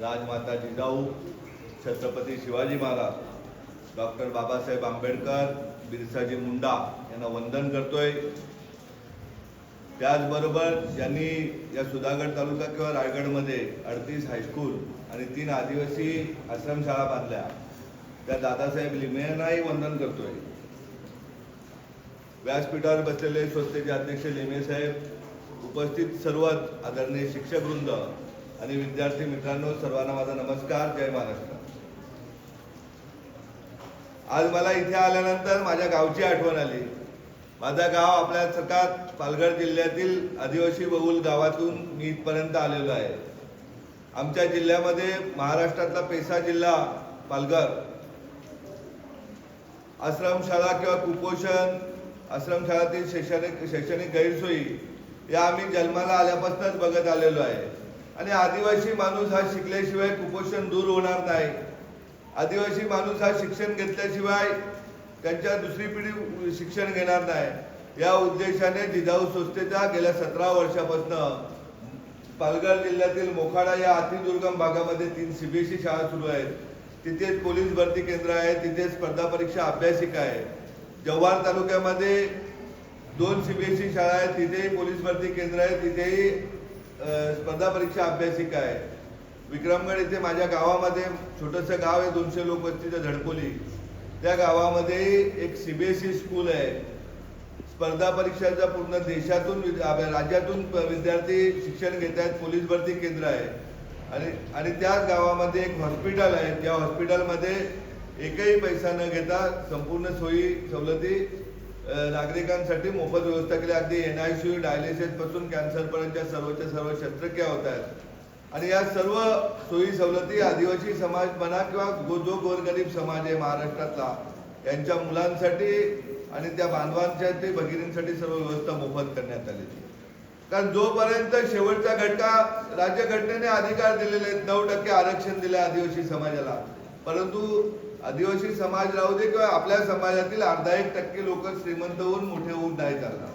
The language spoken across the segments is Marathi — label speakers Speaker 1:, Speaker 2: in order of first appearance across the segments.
Speaker 1: राजमाता जिजाऊ छत्रपती शिवाजी महाराज डॉक्टर बाबासाहेब आंबेडकर बिरसाजी मुंडा यांना वंदन करतोय. त्याचबरोबर ज्यांनी या सुधागड तालुका किंवा रायगडमध्ये अडतीस हायस्कूल आणि तीन आदिवासी आश्रमशाळा बांधल्या. त्या दादासाहेब लिमेनाही वंदन करतोय. व्यासपीठावर बसलेले संस्थेचे अध्यक्ष लिमे साहेब उपस्थित सर्वच आदरणीय शिक्षक वृंद आणि विद्यार्थी मित्रांनो सर्वांना माझा नमस्कार. जय महाराष्ट्र. आज मला इथे आल्यानंतर माझ्या गावची आठवण आली. माझा गाव आपल्या सकाळ पालघर जिल्ह्यातील आदिवासी बहुल गावातून मी इथपर्यंत आलेलो आहे. आमच्या जिल्ह्यामध्ये महाराष्ट्रातला पेसा जिल्हा पालघर. आश्रमशाळा किंवा कुपोषण आश्रमशाळातील शैक्षणिक शैक्षणिक गैरसोयी या आम्ही जन्माला आल्यापासूनच बघत आलेलो आहे. आणि आदिवासी माणूस हा शिकल्याशिवाय कुपोषण दूर होणार नाही. आदिवासी माणूस हा शिक्षण घेतल्याशिवाय त्यांच्या दुसरी पिढी शिक्षण घेणार नाही. या उद्देशाने जिजाऊ संस्थेच्या गेल्या सतरा वर्षापासून पालघर जिल्ह्यातील मोखाडा या अतिदुर्गम भागामध्ये तीन सीबीएसई शाळा सुरू आहेत. तिथेच पोलीस भरती केंद्र आहे तिथे स्पर्धा परीक्षा अभ्यासिका आहे. जव्हार तालुक्यामध्ये दोन सीबीएसई शाळा आहेत तिथेही पोलीस भरती केंद्र आहे तिथेही स्पर्धा परीक्षा अभ्यासिका आहे. विक्रमगड येथे माझ्या गावामध्ये छोटंसं गाव आहे दोनशे लोक वस्तीचं झडकोली त्या गावामध्ये एक सीबीएसई स्कूल आहे. स्पर्धा परीक्षाचा पूर्ण देशातून राज्यातून विद्यार्थी शिक्षण घेत आहेत पोलीस भरती केंद्र आहे. आणि आणि त्याच गावामध्ये एक हॉस्पिटल आहे. त्या हॉस्पिटलमध्ये एकही पैसा न घेता संपूर्ण सोयी सवलती नागरिकांसाठी मोफत व्यवस्था केली. अगदी एन आय सी डायलिसिसपासून कॅन्सरपर्यंतच्या सर्वच्या सर्व शस्त्रक्रिया होत आहेत. आणि या सर्व सोयी सवलती आदिवासी समाज म्हणा किंवा गो जो गोरगरीब समाज आहे महाराष्ट्रातला यांच्या मुलांसाठी आणि त्या बांधवांच्या ते भगिनींसाठी सर्व व्यवस्था मोफत करण्यात आलेली कारण जोपर्यंत शेवटचा घटका राज्यघटनेने अधिकार दिलेले आहेत नऊ टक्के आरक्षण दिले आदिवासी समाजाला. परंतु आदिवासी समाज राहू दे किंवा आपल्या समाजातील अर्धा एक टक्के लोक श्रीमंत होऊन मोठे होऊन नाही चालणार.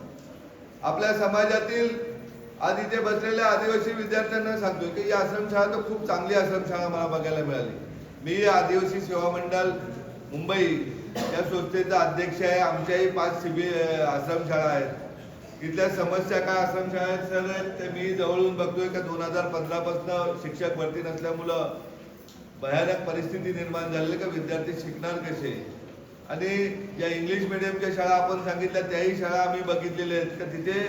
Speaker 1: आपल्या समाजातील आज इथे बसलेल्या आदिवासी विद्यार्थ्यांना सांगतोय की ही आश्रमशाळा तर खूप चांगली आश्रमशाळा मला बघायला मिळाली. मी आदिवासी सेवा मंडळ मुंबई या संस्थेचा अध्यक्ष आहे. आमच्याही पाच शिबिर आश्रमशाळा आहेत. इथल्या समस्या काय आश्रमशाळा आहेत? सर ते मी जवळून बघतोय का दोन हजार पंधरापासून शिक्षक भरती नसल्यामुळं भयानक परिस्थिती निर्माण झालेली का? विद्यार्थी शिकणार कसे? आणि ज्या इंग्लिश मिडियमच्या शाळा आपण सांगितल्या त्याही शाळा आम्ही बघितलेल्या आहेत. का तिथे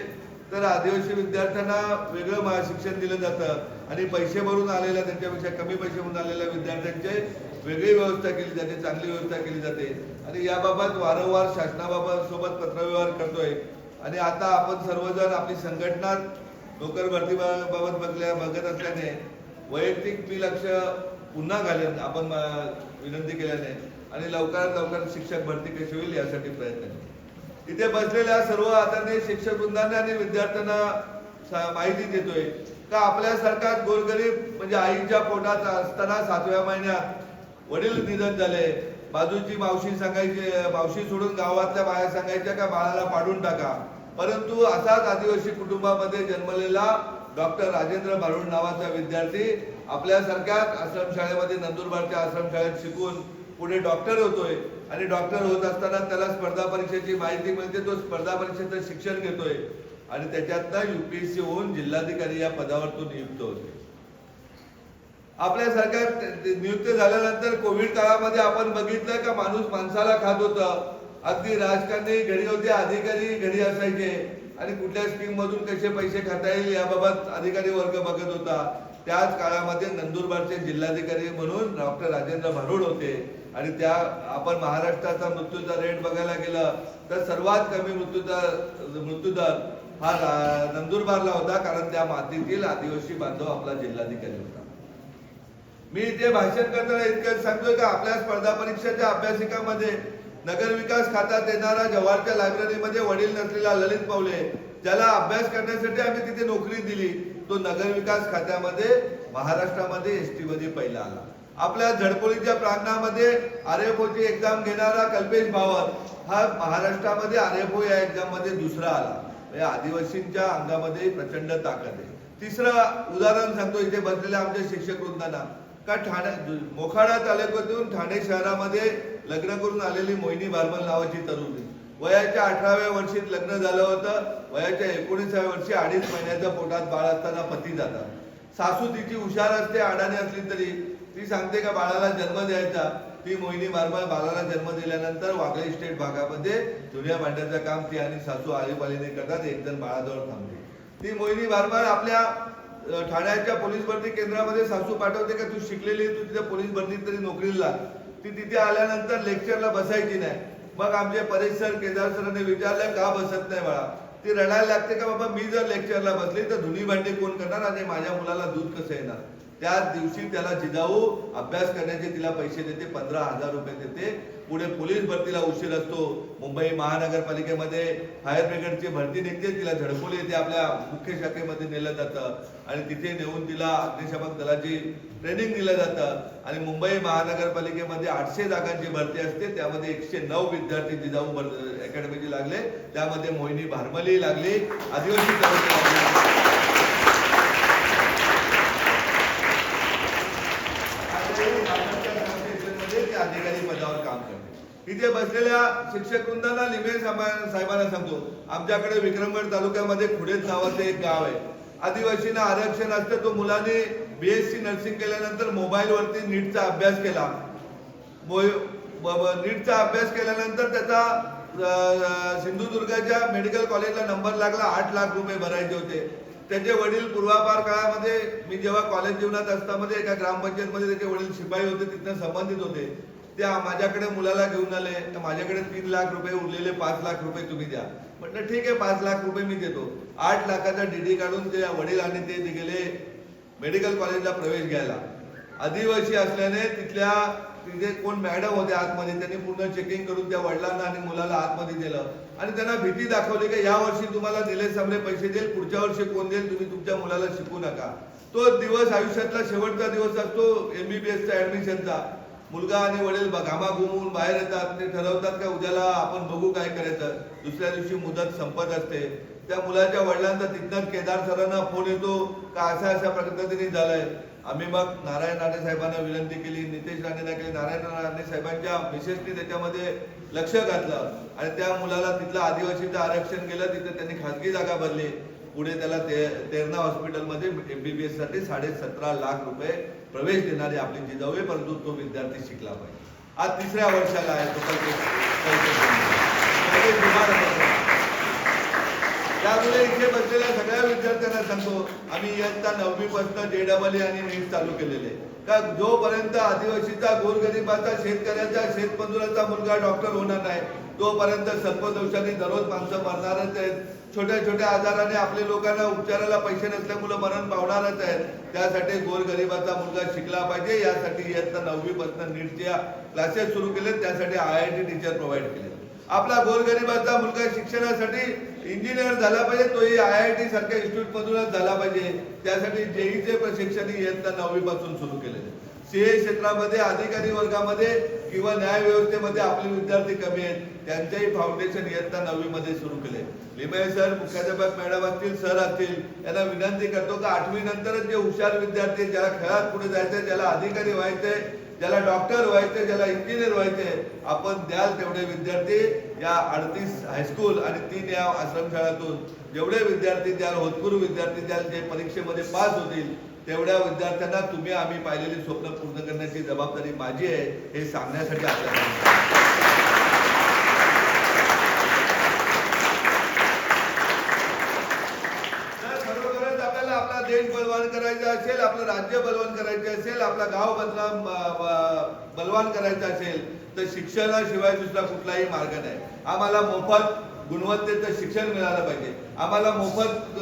Speaker 1: तर आदिवासी विद्यार्थ्यांना वेगळं शिक्षण दिलं जातं. आणि पैसे भरून आलेल्या त्यांच्यापेक्षा कमी पैसे भरून आलेल्या विद्यार्थ्यांचे वेगळी व्यवस्था केली जाते चांगली व्यवस्था केली जाते. आणि याबाबत वारंवार शासनाबाबत सोबत पत्रव्यवहार करतोय. आणि आता आपण सर्वजण आपली संघटना नोकर भरतीबाबत बघल्या बघत असल्याने वैयक्तिक मी लक्ष पुन्हा घालेन आपण विनंती केल्याने. आणि लवकरात लवकर शिक्षक भरती कशी होईल यासाठी प्रयत्न इथे बसलेल्या सर्व आदरणीय शिक्षक वृंदाने आणि विद्यार्थ्यांना माहिती देतोय का आपल्यासारखा गोरगरीब म्हणजे आईच्या पोटात असताना सातव्या महिन्यात वडील निधन झाले. बाजूची मावशी सांगायची मावशी सोडून गावातल्या बाया सांगायच्या का बाळाला पाडून टाका. परंतु असाच आदिवासी कुटुंबामध्ये जन्मलेला डॉक्टर राजेंद्र भारुड नावाचा विद्यार्थी आपल्यासारख्याच आश्रमशाळेमध्ये नंदुरबारच्या आश्रमशाळेत शिकून पुढे डॉक्टर होतोय. आणि डॉक्टर होत असताना त्याला स्पर्धा परीक्षेची माहिती मिळते तो स्पर्धा परीक्षेचं शिक्षण घेतोय. आणि त्याच्यातनं युपीएससी होऊन जिल्हाधिकारी या पदावर तो नियुक्त होते. आपल्यासारख्या नियुक्त झाल्यानंतर कोविड काळामध्ये आपण बघितलं का माणूस माणसाला खात होतं. अगदी राजकारणी घडी होते अधिकारी घडी असायचे. आणि कुठल्या स्कीम मधून कसे पैसे खाता येईल याबाबत अधिकारी वर्ग बघत होता. त्याच काळामध्ये नंदुरबारचे जिल्हाधिकारी म्हणून डॉक्टर राजेंद्र भारुड होते. आणि त्या आपण महाराष्ट्राचा मृत्यूचा रेट बघायला गेलं तर सर्वात कमी मृत्यूचा मृत्यूदर हा नंदुरबारला होता कारण त्या मातीतील आदिवासी बांधव आपला जिल्हाधिकारी होता. मी इथे भाषण करताना इतकं सांगतोय का आपल्या स्पर्धा परीक्षेच्या अभ्यासिकामध्ये नगर विकास खात्यात येणारा जवाहरच्या लायब्ररीमध्ये वडील नसलेला ललित पावले ज्याला अभ्यास करण्यासाठी आम्ही तिथे नोकरी दिली. तो नगर विकास खात्यामध्ये महाराष्ट्रामध्ये एस टी मध्ये पहिला आला. आपल्या झडपोलीच्या प्रांगणामध्ये आर एफ ची एक्झाम घेणारा कल्पेश भावर हा महाराष्ट्रामध्ये आर एफ या एक्झाममध्ये दुसरा आला. म्हणजे आदिवासींच्या अंगामध्ये प्रचंड ताकद आहे. तिसरं उदाहरण सांगतो इथे बसलेल्या आमच्या शिक्षक वृंदांना. का ठाणे मोखाडा तालुक्यातून ठाणे शहरामध्ये लग्न करून आलेली मोहिनी बार्मल नावाची तरुणी वयाच्या अठराव्या वर्षीत लग्न झालं होतं. वयाच्या एकोणीसाव्या वर्षी अडीच महिन्याच्या पोटात बाळ असताना पती जातात. सासू तिची हुशार असते अडाणी असली तरी. ती सांगते का बाळाला जन्म द्यायचा? ती मोहिनी बारमल बाळाला जन्म दिल्यानंतर वागळे स्टेट भागामध्ये जुन्या भांड्याचं काम ती आणि सासू आळीपाळीने करतात एक जण बाळाजवळ थांबते. ती मोहिनी बारमल आपल्या ठाण्याच्या पोलीस भरती केंद्रामध्ये सासू पाठवते का तू शिकलेली तू तिथे पोलीस भरतीत तरी नोकरीला ती तिथे आल्यानंतर लेक्चरला बसायची नाही. मग आमचे परिसर केदार सरांनी विचारलं का बसत नाही बाळा? ती रडायला लागते का बाबा मी जर लेक्चरला बसली तर धुनी भांडी कोण करणार आणि माझ्या मुलाला दूध कसं येणार? त्याच दिवशी त्याला जिजाऊ अभ्यास करण्याचे तिला पैसे देते पंधरा हजार रुपये देते. पुढे पोलीस भरतीला उशीर असतो. मुंबई महानगरपालिकेमध्ये फायर ब्रिगेडची भरती निघते तिला झडपोली येते आपल्या मुख्य शाखेमध्ये नेलं जातं. आणि तिथे नेऊन तिला अग्निशामक दलाची ट्रेनिंग दिलं जातं. आणि मुंबई महानगरपालिकेमध्ये आठशे जागांची भरती असते. त्यामध्ये एकशे नऊ विद्यार्थी जिजाऊ अकॅडमीची लागले. त्यामध्ये मोहिनी भारमली लागली. आदिवासी तरुणी लागली आणि महाराष्ट्र संस्थेमध्ये ते अधिकारी पदावर काम करते इथे बसलेल्या शिक्षक वृंदांना लिमे साहेबांना सांगतो आमच्याकडे विक्रमगड तालुक्यामध्ये खुडेत नावाचं एक गाव आहे. आदिवासींना आरक्षण असतं तो मुलाने बीएससी नर्सिंग केल्यानंतर मोबाईल वरती नीटचा अभ्यास केला. नीटचा अभ्यास केल्यानंतर त्याचा सिंधुदुर्गाच्या मेडिकल कॉलेजला नंबर लागला आठ लाख रुपये भरायचे होते. त्याचे वडील पूर्वापार काळामध्ये मी जेव्हा कॉलेज जीवनात असतामध्ये एका ग्रामपंचायतमध्ये त्याचे वडील शिपाई होते तिथं संबंधित होते. त्या माझ्याकडे मुलाला घेऊन आले तर माझ्याकडे तीन लाख रुपये उरलेले पाच लाख रुपये तुम्ही द्या. म्हटलं ठीक आहे पाच लाख रुपये मी देतो. आठ लाखाचा डीडी काढून ते वडील आणि ते गेले मेडिकल कॉलेजला प्रवेश घ्यायला. आदिवासी असल्याने तिथल्या तिथे कोण मॅडम होते आतमध्ये त्यांनी पूर्ण चेकिंग करून त्या वडिलांना आणि मुलाला आतमध्ये दिलं आणि त्यांना भीती दाखवली की या वर्षी तुम्हाला दिले सामने पैसे देईल पुढच्या वर्षी कोण देईल तुम्ही तुमच्या मुलाला शिकू नका. तो दिवस आयुष्यातला शेवटचा दिवस असतो एमबीबीएसचा ऍडमिशनचा मुलगा आणि वडील घामा घुमून बाहेर येतात ते ठरवतात का उद्याला आपण बघू काय करायचं. दुसऱ्या दिवशी मुदत संपत असते. त्या मुलाच्या वडिलांचा तिथनंच केदार सरांना फोन येतो का अशा अशा पद्धतीने झालंय. आम्ही मग नारायण राणे साहेबांना विनंती केली नितेश राणेंना केली नारायण राणे साहेबांच्या मिसेसनी त्याच्यामध्ये लक्ष घातलं. आणि त्या मुलाला तिथलं आदिवासीचं आरक्षण केलं तिथे त्यांनी खाजगी जागा भरली. पुढे त्याला ते तेरणा हॉस्पिटलमध्ये एमबीबीएससाठी साडे सतरा लाख रुपये प्रवेश देणारे आपले जिजाऊ आहे परंतु तो विद्यार्थी शिकला पाहिजे. आज तिसऱ्या वर्षाला आहे तो त्यामुळे इथे बसलेल्या सगळ्या विद्यार्थ्यांना सांगतो आम्ही इयत्ता नववी जे डबल e आणि नीट चालू केलेले का जोपर्यंत आदिवासीचा गोरगरिबाचा शेतकऱ्याचा शेतमजुराचा मुलगा डॉक्टर होणार नाही तोपर्यंत सर्पदोषाने दररोज माणसं मरणार छोट्या छोट्या आजाराने आपल्या लोकांना उपचाराला पैसे नसल्यामुळे मरण पावणारच आहेत त्यासाठी गोरगरिबाचा मुलगा शिकला पाहिजे. यासाठी इयत्ता नववी पासून नीटच्या क्लासेस सुरू केले त्यासाठी I I T teacher provide केले आपला गोरगरिबाचा मुलगा शिक्षणासाठी इंजिनियर झाला पाहिजे. तोही आय आय टी सारख्या इन्स्टिट्यूट मधूनच झाला पाहिजे. त्यासाठी जेईचे प्रशिक्षण इयत्ता नववी पासून सुरू केले सीए क्षेत्रामध्ये अधिकारी वर्गामध्ये किंवा न्याय व्यवस्थेमध्ये आपले विद्यार्थी कमी आहेत त्यांचेही फाउंडेशन इयत्ता नववी मध्ये सुरू केले. लिमये सर मुख्याध्यापक मॅडम असतील सर असतील यांना विनंती करतो का आठवी नंतरच जे हुशार विद्यार्थी ज्याला खेळात पुढे जायचंय ज्याला अधिकारी व्हायचंय ज्याला डॉक्टर व्हायचे ज्याला इंजिनियर व्हायचे आपण द्याल तेवढे विद्यार्थी या अडतीस हायस्कूल आणि तीन या आश्रमशाळातून. जेवढे विद्यार्थी द्याल होतपूर विद्यार्थी द्याल जे परीक्षेमध्ये पास होतील तेवढ्या विद्यार्थ्यांना तुम्ही आम्ही पाहिलेली स्वप्न पूर्ण करण्याची जबाबदारी माझी आहे हे सांगण्यासाठी आपल्याला आपला देश बलवान करायचा असेल आपलं राज्य बलवान करायचे असेल आपला गाव बदनाम बलवान करायचा असेल तर शिक्षणाशिवाय दुसरा कुठलाही मार्ग नाही. आम्हाला मोफत गुणवत्तेचं शिक्षण मिळालं पाहिजे. आम्हाला मोफत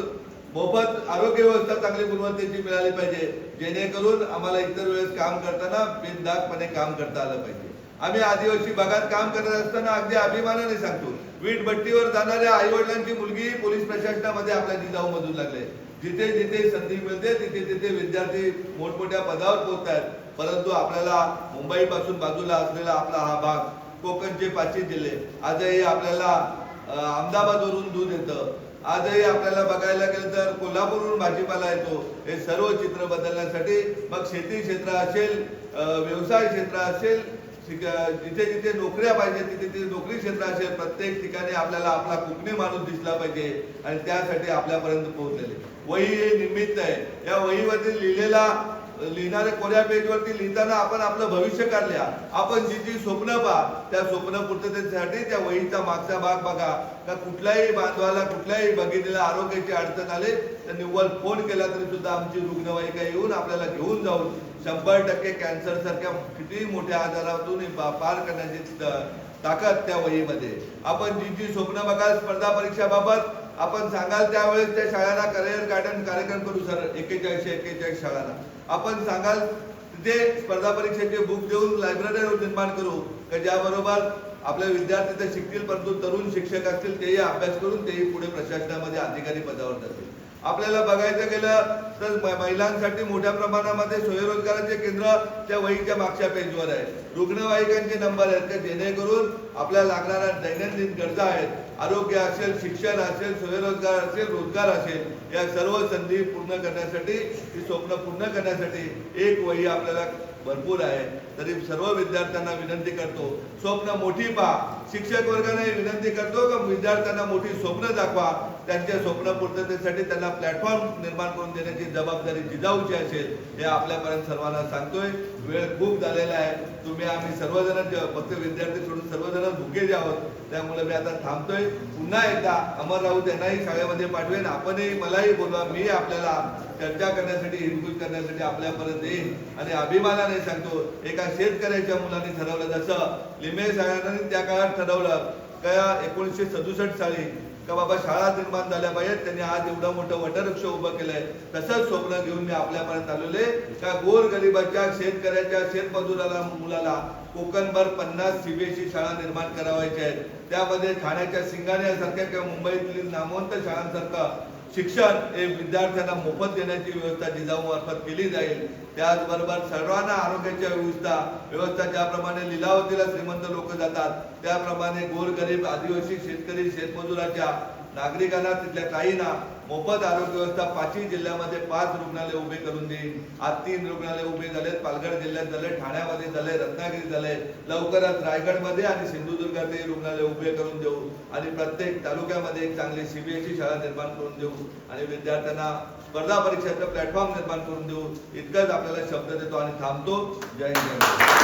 Speaker 1: मोफत आरोग्य व्यवस्था चांगली गुणवत्तेची मिळाली पाहिजे. जेणेकरून आम्हाला इतर वेळेस काम करताना बिनधाकपणे काम करता आलं पाहिजे. आम्ही आदिवासी भागात काम करत असताना अगदी अभिमानाने सांगतो वीट भट्टीवर जाणाऱ्या आई वडिलांची मुलगी पोलीस प्रशासनामध्ये आपल्या जिजाऊ मधून लागले. जिथे जिथे संधी मिळते तिथे तिथे विद्यार्थी मोठमोठ्या पदावर पोहोचतात. परंतु आपल्याला मुंबई पासून बाजूला असलेला आपला हा भाग कोकणचे पाचशे जिल्हे आजही आपल्याला अहमदाबाद अहमदाबादवरून दूध येतं. आजही आपल्याला बघायला गेलं तर कोल्हापूरहून भाजीपाला येतो. हे सर्व चित्र बदलण्यासाठी मग शेती क्षेत्र असेल व्यवसाय क्षेत्र असेल जिथे जिथे नोकऱ्या पाहिजे तिथे तिथे नोकरी क्षेत्र असेल प्रत्येक ठिकाणी आपल्याला आपला कोकणी माणूस दिसला पाहिजे आणि त्यासाठी आपल्यापर्यंत पोहोचलेले. वही हे निमित्त आहे. या वहीवरती लिहिलेला लिहिणाऱ्या कोऱ्या पेजवरती लिहिताना आपण आपलं भविष्य काढल्या. आपण जी जी स्वप्न पहा त्या स्वप्न पूर्ततेसाठी त्या वहीचा मागचा भाग बघा. का कुठल्याही बांधवाला कुठल्याही भगिनीला आरोग्याची अडचण आले तर निव्वळ फोन केला तरी सुद्धा आमची रुग्णवाहिका येऊन आपल्याला घेऊन जाऊन शंभर टक्के कॅन्सर सारख्या किती मोठ्या आजारातून पार करण्याची ताकद त्या वहीमध्ये. आपण जी जी स्वप्न बघाल स्पर्धा परीक्षाबाबत आपण सांगाल त्यावेळेस त्या शाळांना करिअर गार्डन कार्यक्रम करू सर. एकेचाळीसशे एकेचाळीस शाळांना. आपण सांगाल तिथे स्पर्धा परीक्षेचे बुक देऊन लायब्ररी निर्माण करू का ज्याबरोबर आपल्या विद्यार्थी ते शिकतील परंतु तरुण शिक्षक असतील तेही अभ्यास करून तेही पुढे प्रशासनामध्ये अधिकारी पदावर जातील आपल्याला बघायचं गेलं तर महिलांसाठी मोठ्या प्रमाणामध्ये स्वयंरोजगाराचे केंद्र त्या वहीच्या मागच्या पेजवर आहे रुग्णवाहिकांचे नंबर आहेत ते जेणेकरून आपल्याला लागणाऱ्या दैनंदिन गरजा आहेत. आरोग्य असेल शिक्षण असेल स्वयंरोजगार असेल रोजगार असेल या सर्व संधी पूर्ण करण्यासाठी ही स्वप्न पूर्ण करण्यासाठी एक वही आपल्याला भरपूर आहे. तरी सर्व विद्यार्थ्यांना विनंती करतो स्वप्न मोठी पहा. शिक्षक वर्गाने विनंती करतो का? विद्यार्थ्यांना मोठी स्वप्न दाखवा. त्यांच्या स्वप्न पूर्ततेसाठी त्यांना प्लॅटफॉर्म निर्माण करून देण्याची जबाबदारी जिजाऊची असेल हे आपल्यापर्यंत सर्वांना सांगतोय. वेळ खूप झालेला आहे. तुम्ही आम्ही सर्वजण फक्त विद्यार्थी सोडून सर्वजण भुकेज आहोत त्यामुळे मी आता थांबतोय. पुन्हा एकदा अमर राऊत यांनाही शाळेमध्ये पाठवेन. आपणही मलाही बोलवा. मी आपल्याला चर्चा करण्यासाठी हिरकूज करण्यासाठी आपल्यापर्यंत येईन. आणि अभिमानाने सांगतो एका शेतकऱ्याच्या मुलांनी ठरवलं जसं लिमे साहेबांनी त्या काळात ठरवलं का एकोणीसशे सदुसष्ट साली का बाबा शाळा निर्माण झाल्या पाहिजेत त्यांनी आज एवढं मोठं वटवृक्ष उभं केलंय. तसंच स्वप्न घेऊन मी आपल्यापर्यंत आलेले का गोर गरिबाच्या शेतकऱ्याच्या शेतमजुराला मुलाला कोकणभर पन्नास सीबीएसई शाळा निर्माण करावायच्या आहेत. त्यामध्ये ठाण्याच्या सिंगाण्यासारख्या किंवा मुंबईतील नामवंत शाळांसारखं शिक्षण हे विद्यार्थ्यांना मोफत देण्याची व्यवस्था जिजाऊमार्फत केली जाईल. त्याचबरोबर सर्वांना आरोग्याच्या व्यवस्था व्यवस्था ज्याप्रमाणे लिलावतीला श्रीमंत लोक जातात त्याप्रमाणे गोरगरीब आदिवासी शेतकरी शेतमजुराच्या नागरिकांना तिथल्या काहींना मोफत आरोग्य व्यवस्था पाचही जिल्ह्यामध्ये पाच रुग्णालय उभे करून देईल आज तीन रुग्णालय उभे झाले पालघर जिल्ह्यात झाले ठाण्यामध्ये झाले रत्नागिरी झाले लवकरच रायगडमध्ये आणि सिंधुदुर्गातही रुग्णालय उभे करून देऊ. आणि प्रत्येक तालुक्यामध्ये एक चांगली सीबीएसई शाळा निर्माण करून देऊ. आणि विद्यार्थ्यांना स्पर्धा परीक्षेचं प्लॅटफॉर्म निर्माण करून देऊ. इतकंच आपल्याला शब्द देतो आणि थांबतो. जय हिंद. जय